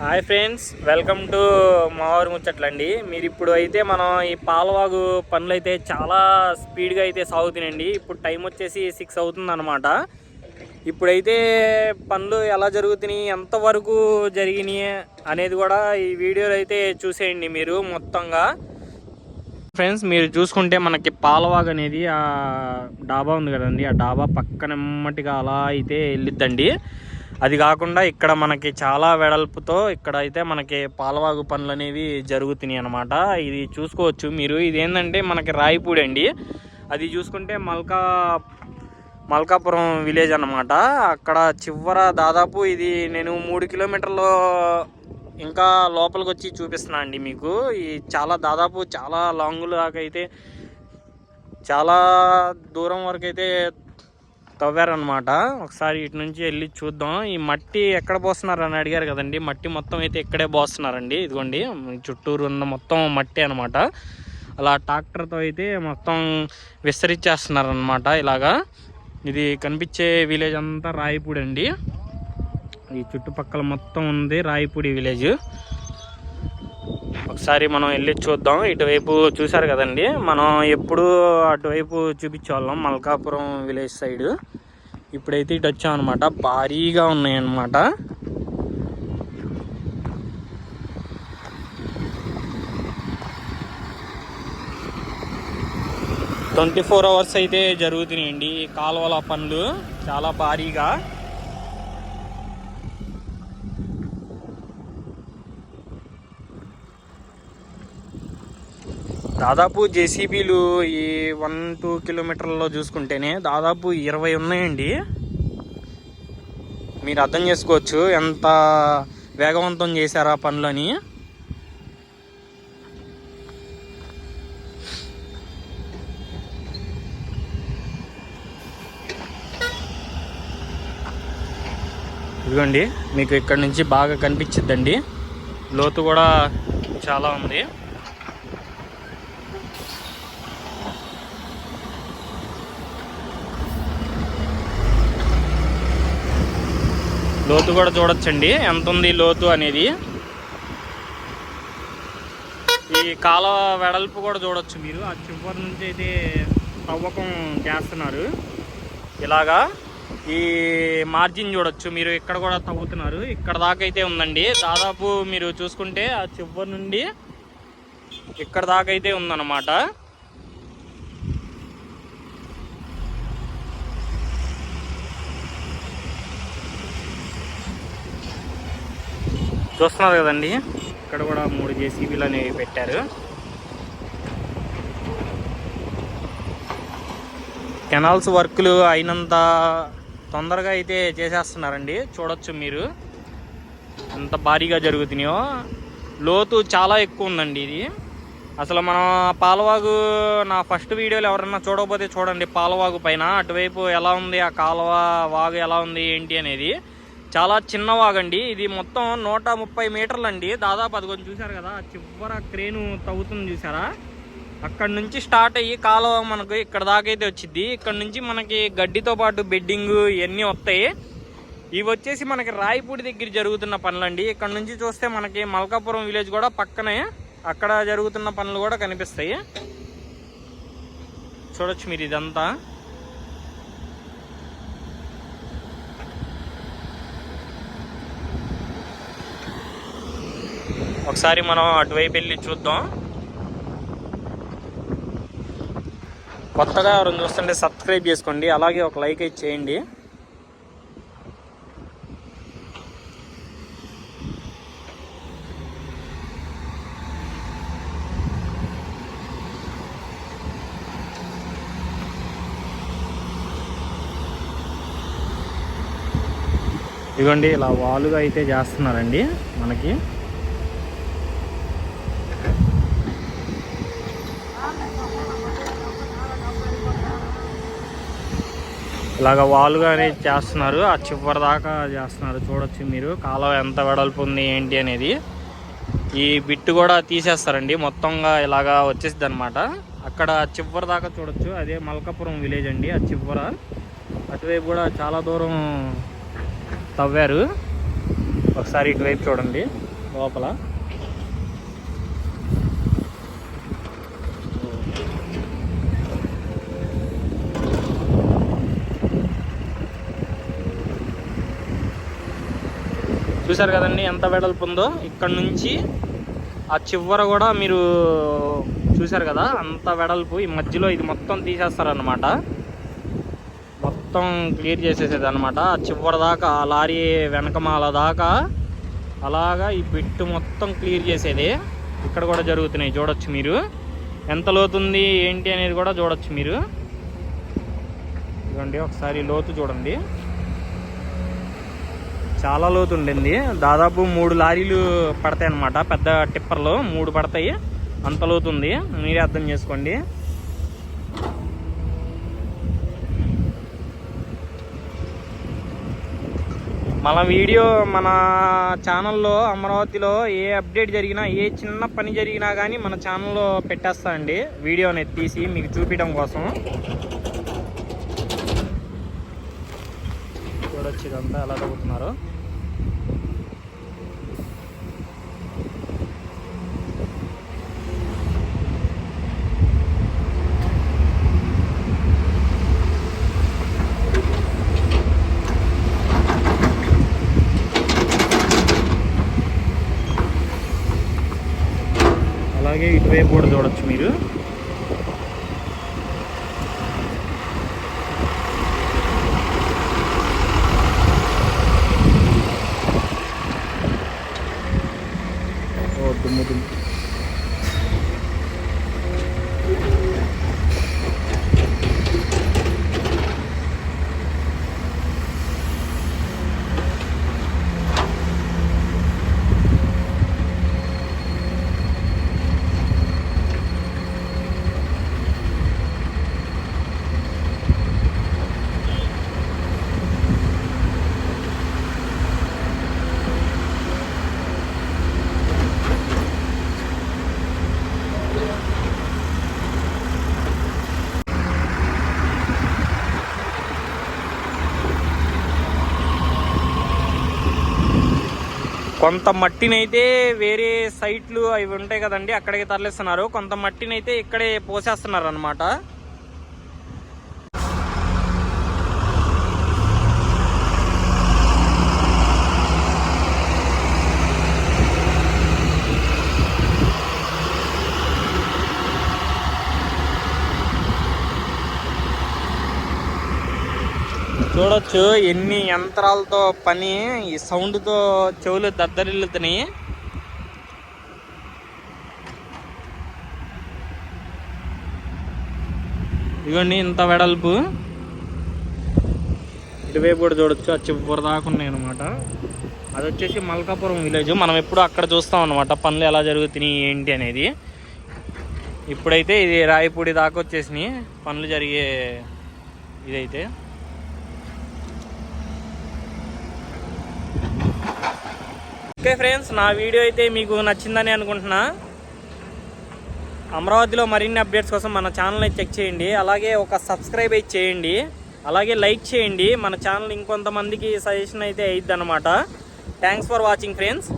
Hi friends welcome to మావారు ముచ్చట్లండి. మీరు ఇప్పుడు అయితే మనం ఈ పాలవాగు పనులు అయితే చాలా స్పీడ్గా అయితే సాగుతున్నాయండి. ఇప్పుడు టైం వచ్చేసి సిక్స్ అవుతుంది అనమాట ఇప్పుడైతే పనులు ఎలా జరుగుతున్నాయి ఎంతవరకు జరిగినాయి అనేది కూడా ఈ వీడియోలో అయితే చూసేయండి మీరు మొత్తంగా. ఫ్రెండ్స్ మీరు చూసుకుంటే మనకి పాలవాగ్ అనేది ఆ డాబా ఉంది కదండి. ఆ డాబా పక్కన ఎమ్మటిగా అలా అయితే వెళ్ళిద్దండి. అది కాకుండా ఇక్కడ మనకి చాలా వెడల్పుతో ఇక్కడ అయితే మనకి పాలవాగు పనులు అనేవి జరుగుతున్నాయి అనమాట ఇది చూసుకోవచ్చు మీరు. ఇది ఏంటంటే మనకి రాయిపూడి అండి. అది చూసుకుంటే మల్కా మల్కాపురం విలేజ్ అనమాట అక్కడ చివర దాదాపు ఇది నేను మూడు కిలోమీటర్లు ఇంకా లోపలికి వచ్చి చూపిస్తున్నా అండి మీకు. ఈ చాలా దాదాపు చాలా లాంగ్ దాకా అయితే చాలా దూరం వరకు అయితే తవ్వారనమాట ఒకసారి ఇటు నుంచి వెళ్ళి చూద్దాం. ఈ మట్టి ఎక్కడ పోస్తున్నారు అని అడిగారు కదండి. మట్టి మొత్తం అయితే ఇక్కడే పోస్తున్నారండి. ఇదిగోండి చుట్టూరు ఉన్న మొత్తం మట్టి అనమాట అలా ట్రాక్టర్తో అయితే మొత్తం విస్తరించేస్తున్నారనమాట ఇలాగా. ఇది కనిపించే విలేజ్ అంతా రాయిపూడి అండి ఈ చుట్టుపక్కల మొత్తం ఉంది రాయిపూడి విలేజ్. ఒకసారి మనం వెళ్ళి చూద్దాం. ఇటువైపు చూసారు కదండి. మనం ఎప్పుడు అటువైపు చూపించేవాళ్ళం. Malkapuram village side. ఇప్పుడైతే ఇటు వచ్చాం అనమాట భారీగా ఉన్నాయన్నమాట. ట్వంటీ ఫోర్ అవర్స్ అయితే జరుగుతున్నాయండి. కాలువల పనులు చాలా భారీగా. దాదాపు జేసీబీలు ఈ వన్ టూ కిలోమీటర్లలో చూసుకుంటేనే దాదాపు ఇరవై ఉన్నాయండి. మీరు అర్థం చేసుకోవచ్చు ఎంత వేగవంతం చేశారు ఆ పనులని. ఇదిగోండి మీకు ఇక్కడ నుంచి బాగా కనిపించిద్దండి. లోతు కూడా చాలా ఉంది. లోతు కూడా చూడొచ్చండి. ఎంత ఉంది లోతు అనేది? ఈ కాలువ వెడల్పు కూడా చూడొచ్చు మీరు. ఆ చివరి నుంచి అయితే తవ్వకం చేస్తున్నారు. ఇలాగా ఈ మార్జిన్ చూడొచ్చు. మీరు ఇక్కడ కూడా తవ్వుతున్నారు. ఇక్కడ దాకా అయితే ఉందండి. దాదాపు మీరు చూసుకుంటే ఆ చివరి నుండి ఇక్కడ దాకా అయితే ఉందన్నమాట. చూస్తున్నారు కదండి. ఇక్కడ కూడా మూడు జేసీబీలు అనేవి పెట్టారు. కెనాల్స్ వర్క్లు అయినంత తొందరగా అయితే చేసేస్తున్నారండి. చూడొచ్చు మీరు. ఎంత భారీగా జరుగుతున్నాయో. లోతు చాలా ఎక్కువ ఉందండి ఇది. అసలు మనం పాలవాగు నా ఫస్ట్ వీడియోలు ఎవరన్నా చూడకపోతే చూడండి పాలవాగు పైన. అటువైపు ఎలా ఉంది ఆ కాలువ వాగు ఎలా ఉంది ఏంటి అనేది. చాలా చిన్న వాగండి. ఇది మొత్తం నూట ముప్పై మీటర్లు అండి దాదాపు అది కొంచెం చూసారు కదా చివర క్రేను తవ్వుతుంది చూసారా అక్కడ నుంచి స్టార్ట్ అయ్యి కాలువ మనకు ఇక్కడ దాకైతే వచ్చింది ఇక్కడ నుంచి మనకి గడ్డితో పాటు బెడ్డింగ్ ఇవన్నీ వస్తాయి. ఇవి వచ్చేసి మనకి రాయపూడి దగ్గర జరుగుతున్న పనులండి. ఇక్కడ నుంచి చూస్తే మనకి మల్కాపురం విలేజ్ కూడా పక్కనే అక్కడ జరుగుతున్న పనులు కూడా కనిపిస్తాయి. చూడొచ్చు మీరు ఇదంతా. ఒకసారి మనం అటువైపు వెళ్ళి చూద్దాం. కొత్తగా ఎవరైనా చూస్తుంటే సబ్స్క్రైబ్ చేసుకోండి అలాగే ఒక లైక్ అయితే చేయండి. ఇదిగోండి ఇలా వాలుగా అయితే చేస్తున్నారండి మనకి. ఇలాగ వాలుగా అనేది చేస్తున్నారు. ఆ చివరి దాకా చేస్తున్నారు. చూడొచ్చు మీరు. కాలువ ఎంత వెడల్పు ఉంది ఏంటి అనేది. ఈ బిట్టు కూడా తీసేస్తారండి. మొత్తంగా ఇలాగా వచ్చేసింది అనమాట అక్కడ చివరి దాకా చూడొచ్చు. అదే మల్కాపురం విలేజ్ అండి. ఆ చివర. అటువైపు కూడా చాలా దూరం తవ్వారు. ఒకసారి ఇటువైపు చూడండి. లోపల. చూసారు కదండి ఎంత వెడల్పు ఉందో. ఇక్కడ నుంచి ఆ చివర కూడా మీరు చూసారు కదా అంత వెడల్పు. ఈ మధ్యలో ఇది మొత్తం తీసేస్తారనమాట మొత్తం క్లియర్ చేసేసేది అనమాట ఆ చివరి దాకా ఆ లారీ వెనకమాల దాకా అలాగా ఈ బిట్టు మొత్తం క్లియర్ చేసేది. ఇక్కడ కూడా జరుగుతున్నాయి చూడొచ్చు మీరు. ఎంత లోతుంది ఏంటి అనేది కూడా చూడొచ్చు మీరు. ఇదిగోండి ఒకసారి లోతు చూడండి. చాలా లోతు ఉండింది దాదాపు మూడు లారీలు పడతాయి అన్నమాట పెద్ద టిప్పర్లు మూడు పడతాయి. అంత లోతు ఉంది మీరే అర్థం చేసుకోండి. మన వీడియో మన ఛానల్లో అమరావతిలో ఏ అప్డేట్ జరిగినా ఏ చిన్న పని జరిగినా కానీ మన ఛానల్లో పెట్టేస్తా అండి వీడియో అనేది తీసి మీకు చూపించడం కోసం. చూడొచ్చు ఇదంతా ఎలా తగ్గుతున్నారు అలాగే ఇటువైపు కూడా చూడొచ్చు మీరు. కొంత మట్టినైతే వేరే సైట్లు అవి ఉంటాయి కదండి అక్కడికి తరలిస్తున్నారు. కొంత మట్టినైతే ఇక్కడే పోసేస్తున్నారు అనమాట చూడొచ్చు ఎన్ని యంత్రాలతో పని ఈ సౌండ్తో చెవులు దద్దరిల్లుతున్నాయి. ఇదిగోండి ఇంత వెడల్పు. ఇటువైపు కూడా చూడొచ్చు ఆ చివరి దాకా ఉన్నాయి అనమాట అది వచ్చేసి మల్కాపురం విలేజ్. మనం ఎప్పుడు అక్కడ చూస్తాం అనమాట పనులు ఎలా జరుగుతున్నాయి ఏంటి అనేది. ఇప్పుడైతే ఇది రాయపూడి దాకా వచ్చేసినాయి పనులు జరిగే ఇదైతే. ఓకే ఫ్రెండ్స్ నా వీడియో అయితే మీకు నచ్చిందని అనుకుంటున్నా. అమరావతిలో మరిన్ని అప్డేట్స్ కోసం మన ఛానల్ని చెక్ చేయండి. అలాగే ఒక సబ్స్క్రైబ్ అయితే చేయండి. అలాగే లైక్ చేయండి. మన ఛానల్ ఇంకొంతమందికి సజెషన్ అయితే అయిద్ది అనమాట థ్యాంక్స్ ఫర్ వాచింగ్ ఫ్రెండ్స్